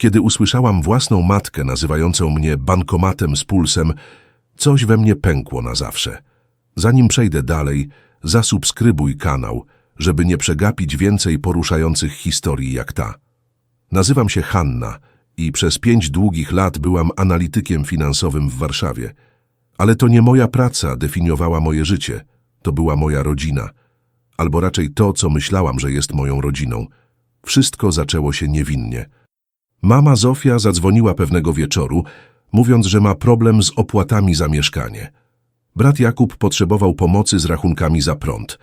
Kiedy usłyszałam własną matkę nazywającą mnie bankomatem z pulsem, coś we mnie pękło na zawsze. Zanim przejdę dalej, zasubskrybuj kanał, żeby nie przegapić więcej poruszających historii jak ta. Nazywam się Hanna i przez pięć długich lat byłam analitykiem finansowym w Warszawie. Ale to nie moja praca definiowała moje życie, to była moja rodzina. Albo raczej to, co myślałam, że jest moją rodziną. Wszystko zaczęło się niewinnie. Mama Zofia zadzwoniła pewnego wieczoru, mówiąc, że ma problem z opłatami za mieszkanie. Brat Jakub potrzebował pomocy z rachunkami za prąd.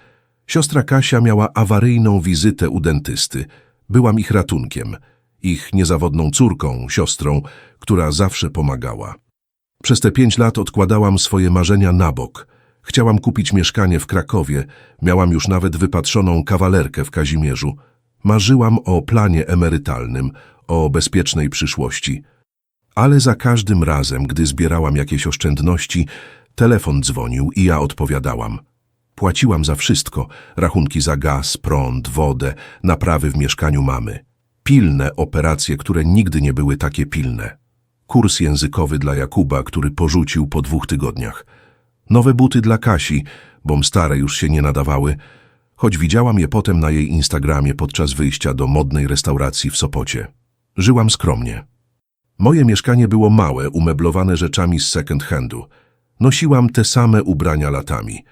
Siostra Kasia miała awaryjną wizytę u dentysty. Byłam ich ratunkiem, ich niezawodną córką, siostrą, która zawsze pomagała. Przez te pięć lat odkładałam swoje marzenia na bok. Chciałam kupić mieszkanie w Krakowie, miałam już nawet wypatrzoną kawalerkę w Kazimierzu. Marzyłam o planie emerytalnym, o bezpiecznej przyszłości. Ale za każdym razem, gdy zbierałam jakieś oszczędności, telefon dzwonił i ja odpowiadałam. Płaciłam za wszystko, rachunki za gaz, prąd, wodę, naprawy w mieszkaniu mamy. Pilne operacje, które nigdy nie były takie pilne. Kurs językowy dla Jakuba, który porzucił po dwóch tygodniach. Nowe buty dla Kasi, bom stare już się nie nadawały, choć widziałam je potem na jej Instagramie podczas wyjścia do modnej restauracji w Sopocie. Żyłam skromnie. Moje mieszkanie było małe, umeblowane rzeczami z second handu. Nosiłam te same ubrania latami.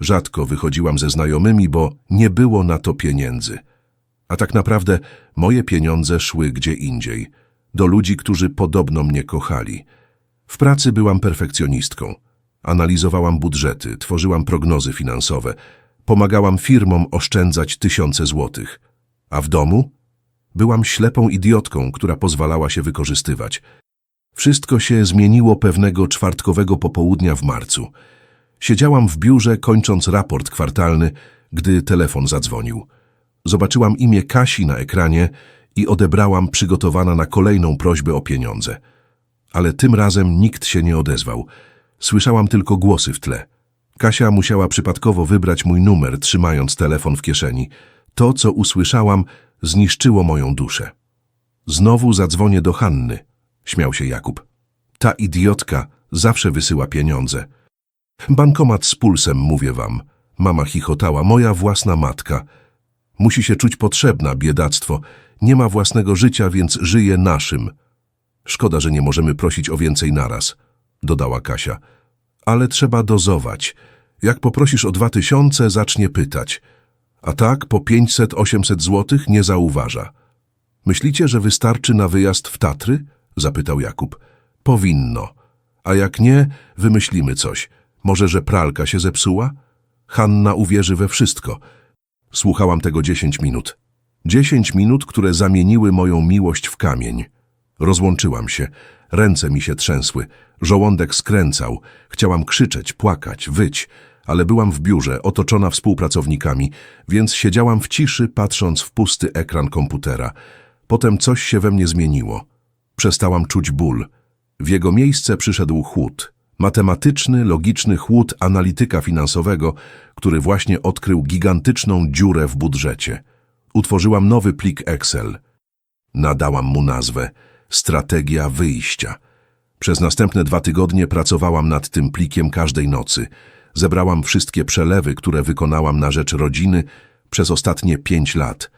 Rzadko wychodziłam ze znajomymi, bo nie było na to pieniędzy. A tak naprawdę moje pieniądze szły gdzie indziej, do ludzi, którzy podobno mnie kochali. W pracy byłam perfekcjonistką. Analizowałam budżety, tworzyłam prognozy finansowe, pomagałam firmom oszczędzać tysiące złotych. A w domu? Byłam ślepą idiotką, która pozwalała się wykorzystywać. Wszystko się zmieniło pewnego czwartkowego popołudnia w marcu. Siedziałam w biurze, kończąc raport kwartalny, gdy telefon zadzwonił. Zobaczyłam imię Kasi na ekranie i odebrałam przygotowana na kolejną prośbę o pieniądze. Ale tym razem nikt się nie odezwał. Słyszałam tylko głosy w tle. Kasia musiała przypadkowo wybrać mój numer, trzymając telefon w kieszeni. To, co usłyszałam, zniszczyło moją duszę. Znowu zadzwonię do Hanny, śmiał się Jakub. Ta idiotka zawsze wysyła pieniądze. Bankomat z pulsem, mówię wam. Mama chichotała, moja własna matka. Musi się czuć potrzebna, biedactwo. Nie ma własnego życia, więc żyje naszym. Szkoda, że nie możemy prosić o więcej naraz, dodała Kasia. Ale trzeba dozować. Jak poprosisz o dwa tysiące, zacznie pytać. A tak po pięćset, osiemset złotych nie zauważa. Myślicie, że wystarczy na wyjazd w Tatry? Zapytał Jakub. Powinno. A jak nie, wymyślimy coś. Może, że pralka się zepsuła? Hanna uwierzy we wszystko. Słuchałam tego dziesięć minut. Dziesięć minut, które zamieniły moją miłość w kamień. Rozłączyłam się. Ręce mi się trzęsły. Żołądek skręcał. Chciałam krzyczeć, płakać, wyć, ale byłam w biurze, otoczona współpracownikami, więc siedziałam w ciszy, patrząc w pusty ekran komputera. Potem coś się we mnie zmieniło. Przestałam czuć ból. W jego miejsce przyszedł chłód. Matematyczny, logiczny chłód analityka finansowego, który właśnie odkrył gigantyczną dziurę w budżecie. Utworzyłam nowy plik Excel. Nadałam mu nazwę Strategia wyjścia. Przez następne dwa tygodnie pracowałam nad tym plikiem każdej nocy. Zebrałam wszystkie przelewy, które wykonałam na rzecz rodziny przez ostatnie pięć lat.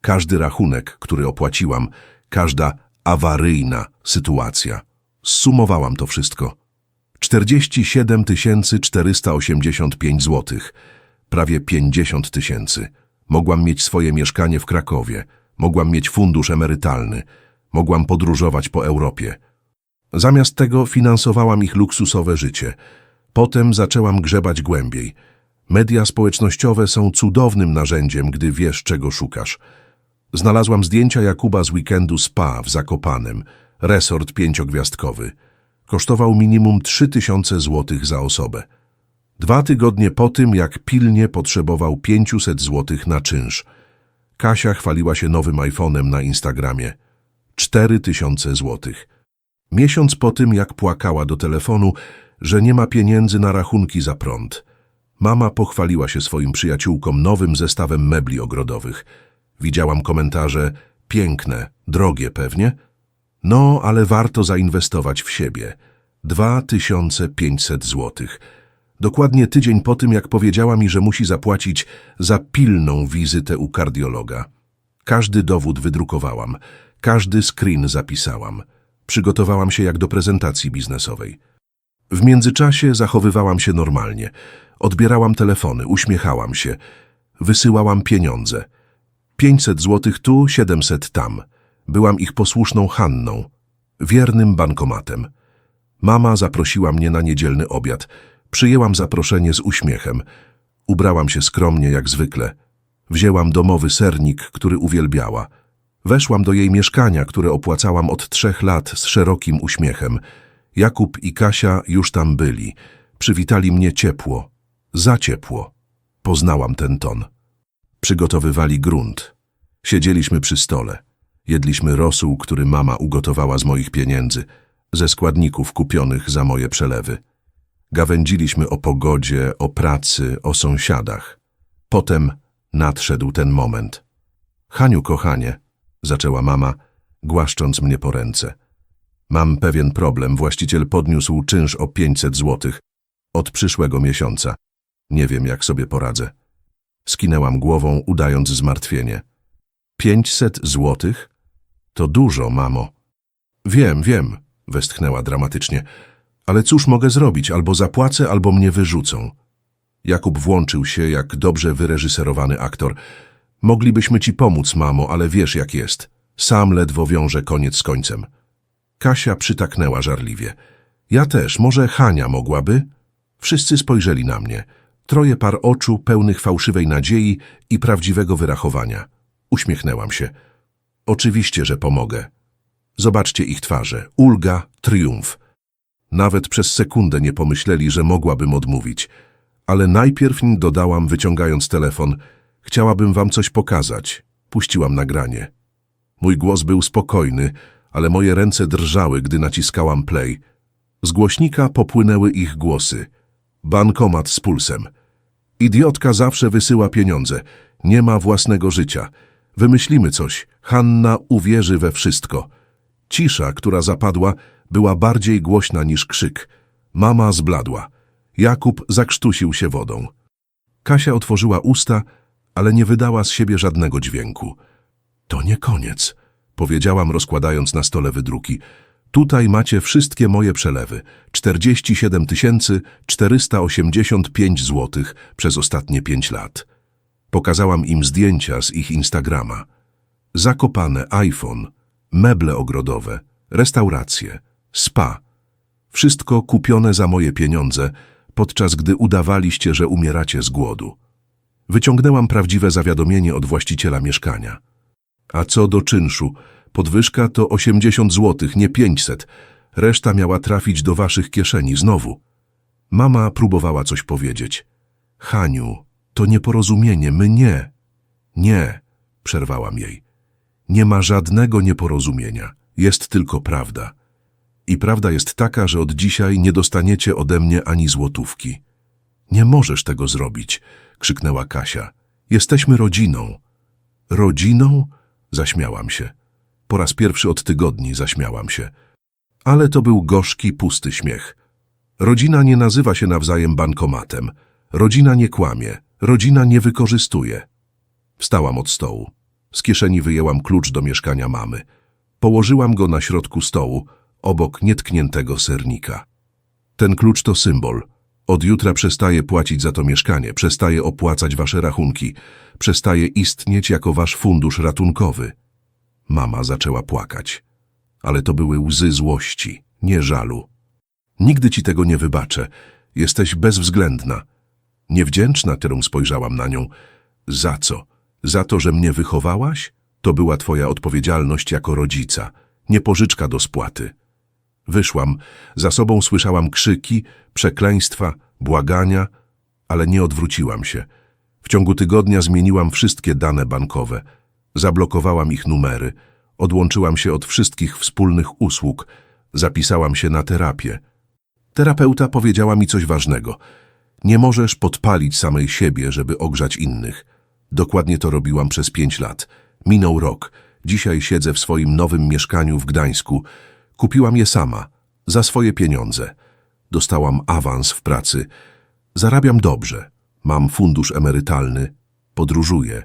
Każdy rachunek, który opłaciłam, każda awaryjna sytuacja. Zsumowałam to wszystko. 47 485 zł, prawie 50 tysięcy. Mogłam mieć swoje mieszkanie w Krakowie, mogłam mieć fundusz emerytalny, mogłam podróżować po Europie. Zamiast tego finansowałam ich luksusowe życie. Potem zaczęłam grzebać głębiej. Media społecznościowe są cudownym narzędziem, gdy wiesz, czego szukasz. Znalazłam zdjęcia Jakuba z weekendu spa w Zakopanem, resort pięciogwiazdkowy. Kosztował minimum 3000 złotych za osobę. Dwa tygodnie po tym, jak pilnie potrzebował 500 złotych na czynsz. Kasia chwaliła się nowym iPhone'em na Instagramie. 4000 złotych. Miesiąc po tym, jak płakała do telefonu, że nie ma pieniędzy na rachunki za prąd. Mama pochwaliła się swoim przyjaciółkom nowym zestawem mebli ogrodowych. Widziałam komentarze, piękne, drogie pewnie. No, ale warto zainwestować w siebie. 2500 złotych. Dokładnie tydzień po tym, jak powiedziała mi, że musi zapłacić za pilną wizytę u kardiologa. Każdy dowód wydrukowałam, każdy screen zapisałam. Przygotowałam się jak do prezentacji biznesowej. W międzyczasie zachowywałam się normalnie. Odbierałam telefony, uśmiechałam się. Wysyłałam pieniądze. 500 złotych tu, 700 tam. Byłam ich posłuszną Hanną, wiernym bankomatem. Mama zaprosiła mnie na niedzielny obiad. Przyjęłam zaproszenie z uśmiechem. Ubrałam się skromnie jak zwykle. Wzięłam domowy sernik, który uwielbiała. Weszłam do jej mieszkania, które opłacałam od trzech lat z szerokim uśmiechem. Jakub i Kasia już tam byli. Przywitali mnie ciepło, za ciepło. Poznałam ten ton. Przygotowywali grunt. Siedzieliśmy przy stole. Jedliśmy rosół, który mama ugotowała z moich pieniędzy, ze składników kupionych za moje przelewy. Gawędziliśmy o pogodzie, o pracy, o sąsiadach. Potem nadszedł ten moment. Haniu, kochanie, zaczęła mama, głaszcząc mnie po ręce. Mam pewien problem. Właściciel podniósł czynsz o 500 złotych od przyszłego miesiąca. Nie wiem, jak sobie poradzę. Skinęłam głową, udając zmartwienie. 500 złotych? To dużo, mamo. Wiem, wiem, westchnęła dramatycznie. Ale cóż mogę zrobić? Albo zapłacę, albo mnie wyrzucą. Jakub włączył się jak dobrze wyreżyserowany aktor. Moglibyśmy ci pomóc, mamo, ale wiesz jak jest. Sam ledwo wiąże koniec z końcem. Kasia przytaknęła żarliwie. Ja też, może Hania mogłaby? Wszyscy spojrzeli na mnie. Troje par oczu pełnych fałszywej nadziei i prawdziwego wyrachowania. Uśmiechnęłam się. Oczywiście, że pomogę. Zobaczcie ich twarze. Ulga, triumf. Nawet przez sekundę nie pomyśleli, że mogłabym odmówić. Ale najpierw dodałam, wyciągając telefon. Chciałabym wam coś pokazać. Puściłam nagranie. Mój głos był spokojny, ale moje ręce drżały, gdy naciskałam play. Z głośnika popłynęły ich głosy. Bankomat z pulsem. Idiotka zawsze wysyła pieniądze. Nie ma własnego życia. Wymyślimy coś. Hanna uwierzy we wszystko. Cisza, która zapadła, była bardziej głośna niż krzyk. Mama zbladła. Jakub zakrztusił się wodą. Kasia otworzyła usta, ale nie wydała z siebie żadnego dźwięku. To nie koniec, powiedziałam rozkładając na stole wydruki. Tutaj macie wszystkie moje przelewy. 47 485 złotych przez ostatnie pięć lat. Pokazałam im zdjęcia z ich Instagrama. Zakopane iPhone, meble ogrodowe, restauracje, spa. Wszystko kupione za moje pieniądze, podczas gdy udawaliście, że umieracie z głodu. Wyciągnęłam prawdziwe zawiadomienie od właściciela mieszkania. A co do czynszu, podwyżka to 80 złotych, nie 500. Reszta miała trafić do waszych kieszeni znowu. Mama próbowała coś powiedzieć. Haniu, to nieporozumienie, my nie. Nie, przerwałam jej. Nie ma żadnego nieporozumienia. Jest tylko prawda. I prawda jest taka, że od dzisiaj nie dostaniecie ode mnie ani złotówki. Nie możesz tego zrobić, krzyknęła Kasia. Jesteśmy rodziną. Rodziną? Zaśmiałam się. Po raz pierwszy od tygodni zaśmiałam się. Ale to był gorzki, pusty śmiech. Rodzina nie nazywa się nawzajem bankomatem. Rodzina nie kłamie. Rodzina nie wykorzystuje. Wstałam od stołu. Z kieszeni wyjęłam klucz do mieszkania mamy. Położyłam go na środku stołu, obok nietkniętego sernika. Ten klucz to symbol. Od jutra przestaję płacić za to mieszkanie, przestaję opłacać wasze rachunki, przestaję istnieć jako wasz fundusz ratunkowy. Mama zaczęła płakać. Ale to były łzy złości, nie żalu. Nigdy ci tego nie wybaczę. Jesteś bezwzględna. Niewdzięczna, Terum spojrzałam na nią. Za co? Za to, że mnie wychowałaś? To była twoja odpowiedzialność jako rodzica, nie pożyczka do spłaty. Wyszłam, za sobą słyszałam krzyki, przekleństwa, błagania, ale nie odwróciłam się. W ciągu tygodnia zmieniłam wszystkie dane bankowe. Zablokowałam ich numery, odłączyłam się od wszystkich wspólnych usług, zapisałam się na terapię. Terapeuta powiedziała mi coś ważnego. Nie możesz podpalić samej siebie, żeby ogrzać innych. Dokładnie to robiłam przez pięć lat. Minął rok. Dzisiaj siedzę w swoim nowym mieszkaniu w Gdańsku. Kupiłam je sama, za swoje pieniądze. Dostałam awans w pracy. Zarabiam dobrze. Mam fundusz emerytalny. Podróżuję.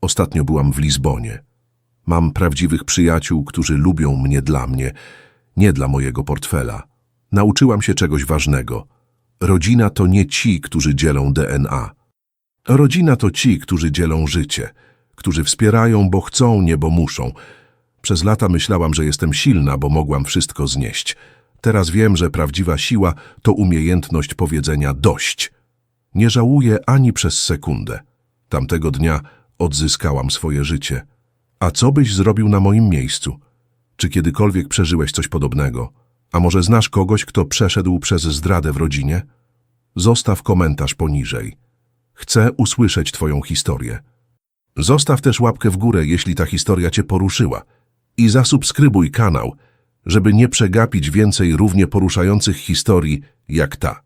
Ostatnio byłam w Lizbonie. Mam prawdziwych przyjaciół, którzy lubią mnie dla mnie, nie dla mojego portfela. Nauczyłam się czegoś ważnego. Rodzina to nie ci, którzy dzielą DNA. Rodzina to ci, którzy dzielą życie, którzy wspierają, bo chcą, nie bo muszą. Przez lata myślałam, że jestem silna, bo mogłam wszystko znieść. Teraz wiem, że prawdziwa siła to umiejętność powiedzenia dość. Nie żałuję ani przez sekundę. Tamtego dnia odzyskałam swoje życie. A co byś zrobił na moim miejscu? Czy kiedykolwiek przeżyłeś coś podobnego? A może znasz kogoś, kto przeszedł przez zdradę w rodzinie? Zostaw komentarz poniżej. Chcę usłyszeć Twoją historię. Zostaw też łapkę w górę, jeśli ta historia Cię poruszyła. I zasubskrybuj kanał, żeby nie przegapić więcej równie poruszających historii jak ta.